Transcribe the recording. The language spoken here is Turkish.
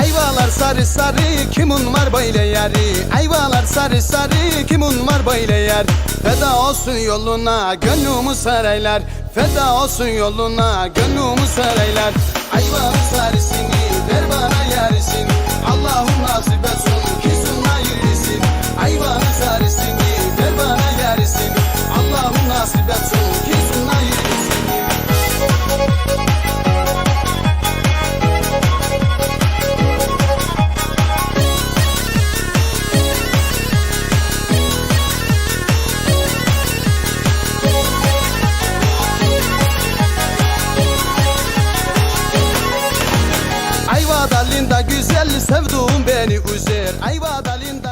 Ayvalar sarı sarı kimin var böyle yari. Ayvalar sarı sarı kimin var böyle yer. Feda olsun yoluna gönlümü saraylar. Feda olsun yoluna gönlümü saraylar. Ayvalar sarı Ayva dalında güzel sevduğum beni üzer. Ayva dalında